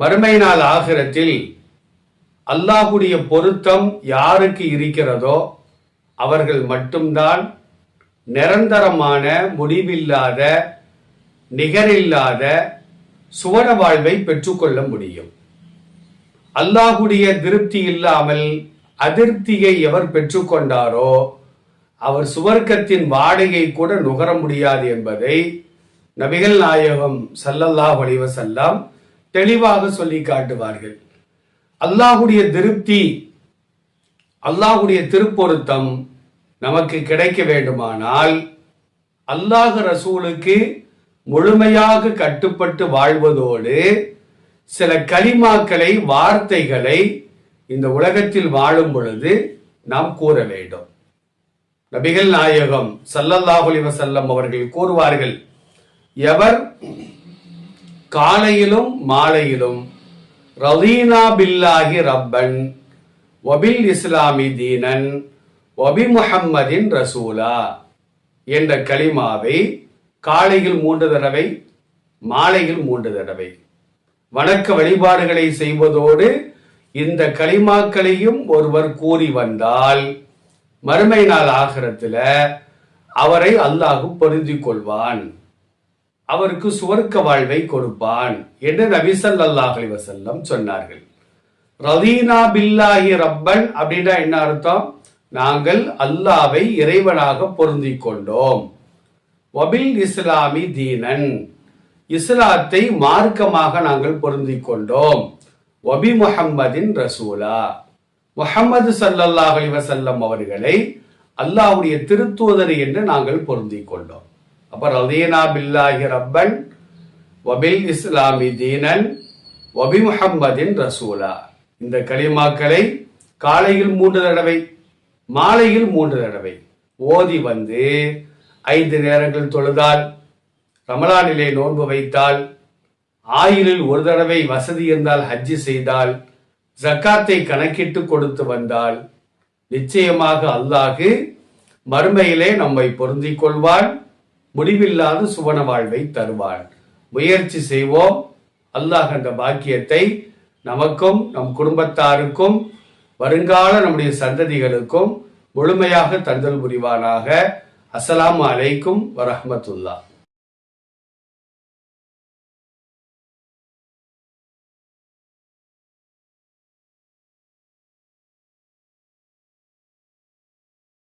மறுமை நாள் ஆகிரத்தில் அல்லாஹுடைய பொருத்தம் யாருக்கு இருக்கிறதோ அவர்கள் மட்டும்தான் நிரந்தரமான முடிவில்லாத நிகரில்லாத சுவன வாழ்வை பெற்றுக்கொள்ள முடியும். அல்லாஹுடைய திருப்தி இல்லாமல் அதிருப்தியை எவர் பெற்றுக்கொண்டாரோ அவர் சுவர்க்கத்தின் வாடகை கூட நுகர முடியாது என்பதை நபிகள் நாயகம் சல்லல்லாஹ் அலைவசல்லாம் தெளிவாக சொல்லி காட்டுவார்கள். அல்லாஹுடைய திருப்தி அல்லாஹுடைய திருப்பொருத்தம் நமக்கு கிடைக்க வேண்டுமானால் அல்லாஹ் ரசூலுக்கு முழுமையாக கட்டுப்பட்டு வாழ்வதோடு சில கலிமாக்களை வார்த்தைகளை இந்த உலகத்தில் வாழும் பொழுது நாம் கூற வேண்டும். நபிகள் நாயகம் சல்லல்லாஹு வசல்லம் அவர்கள் கூறுவார்கள் எவர் காலையிலும் மாலையிலும் ரதீனா பில்லாஹி ரப்பன் வபில் இஸ்லாமி தீனன் வபி முஹம்மதின் ரசூலா என்ற கலிமாவை காலையில் மூன்று தடவை மாலையில் மூன்று தடவை. வணக்க வழிபாடுகளை செய்வதோடு இந்த களிமாக்களையும் ஒருவர் கூறி வந்தால் மறுமை நாள் ஆகிறத்தில் அவரை அல்லாஹு பொருந்திக் கொள்வான். அவருக்கு சுவர்க்க வாழ்வை கொடுப்பான் என்று நபிசல்லாஹ் அலி வசல்லம் சொன்னார்கள். ரதீனா பில்லாஹி ரப்பன் அப்படின்னா என்ன அர்த்தம்? நாங்கள் அல்லாவை இறைவனாக பொருந்திக் கொண்டோம். வபில் இஸ்லாமி தீனன். இஸ்லாத்தை மார்க்கமாக நாங்கள் பொருந்திக் கொண்டோம். வபி முஹம்மதின் ரசூலா. முஹம்மது சல்லல்லாஹ் அலி வசல்லம் அவர்களை அல்லாவுடைய திருத்துவதர் என்று நாங்கள் பொருந்திக் கொண்டோம். அப்போ ரதீனா பில்லாஹி ரப்பன் வபில் இஸ்லாமி தீனன் வபி முஹம்மதின் ரசூலா. இந்த களிமாக்களை காலையில் மூன்று தடவை மாலையில் மூன்று தடவை ஓதி வந்து ஐந்து நேரங்கள் தொழுதால் ரமலானிலே நோன்பு வைத்தால் ஆயிலில் ஒரு தடவை வசதி இருந்தால் ஹஜ்ஜி செய்தால் ஜக்காத்தை கணக்கிட்டு கொடுத்து வந்தால் நிச்சயமாக அல்லாஹு மறுமையிலே நம்மை பொருந்திக் கொள்வான். முடிவில்லாத சுவன வாழ்வை தருவான் முயற்சி செய்வோம். அல்லாஹ் அந்த பாக்கியத்தை நமக்கும் நம் குடும்பத்தாருக்கும் வருங்கால நம்முடைய சந்ததிகளுக்கும் முழுமையாக தந்தல் புரிவானாக. அஸ்லாம் அலைக்கும் வரஹமத்துல்லா.